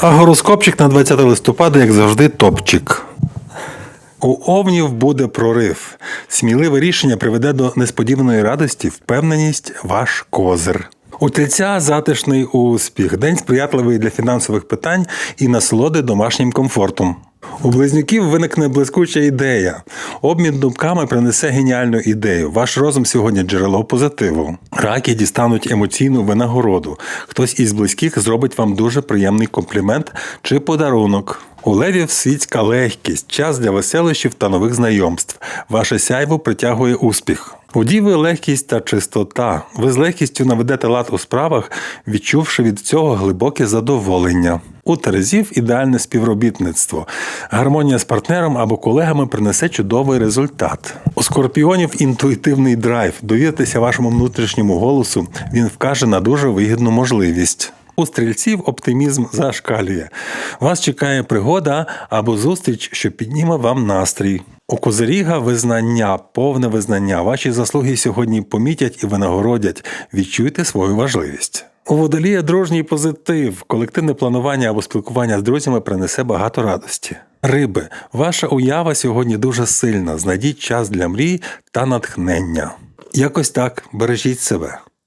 А гороскопчик на 20 листопада, як завжди, топчик. У овнів буде прорив. Сміливе рішення приведе до несподіваної радості, впевненість ваш козир. У тельця затишний успіх, день сприятливий для фінансових питань і насолоди домашнім комфортом. У близнюків виникне блискуча ідея. Обмін думками принесе геніальну ідею. Ваш розум сьогодні джерело позитиву. Раки дістануть емоційну винагороду. Хтось із близьких зробить вам дуже приємний комплімент чи подарунок. У левів світська легкість, час для веселощів та нових знайомств. Ваше сяйво притягує успіх. У діви легкість та чистота. Ви з легкістю наведете лад у справах, відчувши від цього глибоке задоволення. У Терезів ідеальне співробітництво. Гармонія з партнером або колегами принесе чудовий результат. У скорпіонів інтуїтивний драйв. Довіртеся вашому внутрішньому голосу. Він вкаже на дуже вигідну можливість. У стрільців оптимізм зашкалює. Вас чекає пригода або зустріч, що підніме вам настрій. У Козиріга визнання, повне визнання. Ваші заслуги сьогодні помітять і винагородять. Відчуйте свою важливість. У водолія дружній позитив. Колективне планування або спілкування з друзями принесе багато радості. Риби, ваша уява сьогодні дуже сильна. Знайдіть час для мрій та натхнення. Якось так, бережіть себе.